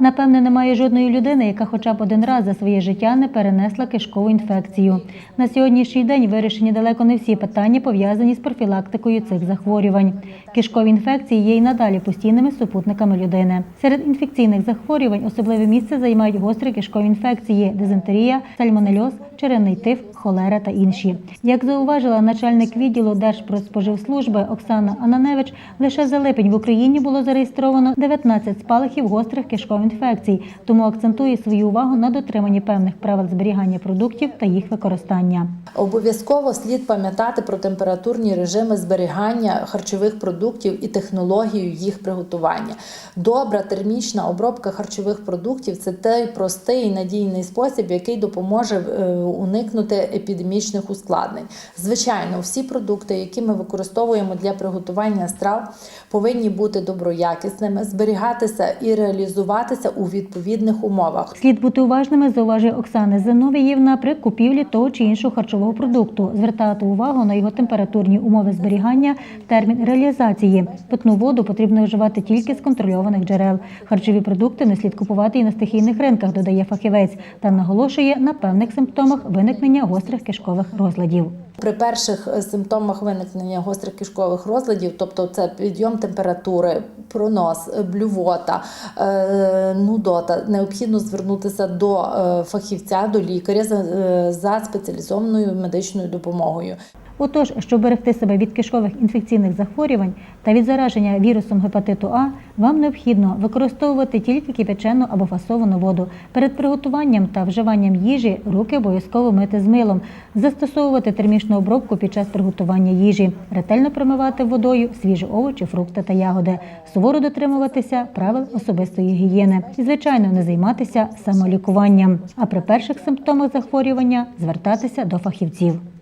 Напевне, немає жодної людини, яка хоча б один раз за своє життя не перенесла кишкову інфекцію. На сьогоднішній день вирішені далеко не всі питання пов'язані з профілактикою цих захворювань. Кишкові інфекції є й надалі постійними супутниками людини. Серед інфекційних захворювань особливе місце займають гострі кишкові інфекції, дизентерія, сальмонельоз, черевний тиф, холера та інші. Як зауважила начальник відділу Держпродспоживслужби Оксана Ананевич, лише за липень в Україні було зареєстровано 19 спалахів гострих кишкових інфекцій, тому акцентує свою увагу на дотриманні певних правил зберігання продуктів та їх використання. Обов'язково слід пам'ятати про температурні режими зберігання харчових продуктів і технологію їх приготування. Добра термічна обробка харчових продуктів це той простий і надійний спосіб, який допоможе е, уникнути епідемічних ускладнень. Звичайно, всі продукти, які ми використовуємо для приготування страв, повинні бути доброякісними, зберігатися і реалізуватися у відповідних умовах. Слід бути уважними, зауважує Оксана Зиновіївна при купівлі того чи іншого харчового продукту, звертати увагу на його температурні умови зберігання, термін реалізації. Питну воду потрібно вживати тільки з контрольованих джерел. Харчові продукти не слід купувати і на стихійних ринках, додає фахівець, та наголошує на певних симптомах виникнення гострих кишкових розладів. При перших е, симптомах виникнення гострих кишкових розладів, тобто це підйом температури, пронос, е, блювота, е, нудота, необхідно звернутися до фахівця, до лікаря за спеціалізованою медичною допомогою. Отож, щоб берегти себе від кишкових інфекційних захворювань та від зараження вірусом гепатиту А, вам необхідно використовувати тільки кипячену або фасовану воду. Перед приготуванням та вживанням їжі руки обов'язково мити з милом, застосовувати термічну обробку під час приготування їжі, ретельно промивати водою свіжі овочі, фрукти та ягоди, суворо дотримуватися правил особистої гігієни і, звичайно, не займатися самолікуванням. А при перших симптомах захворювання звертатися до фахівців.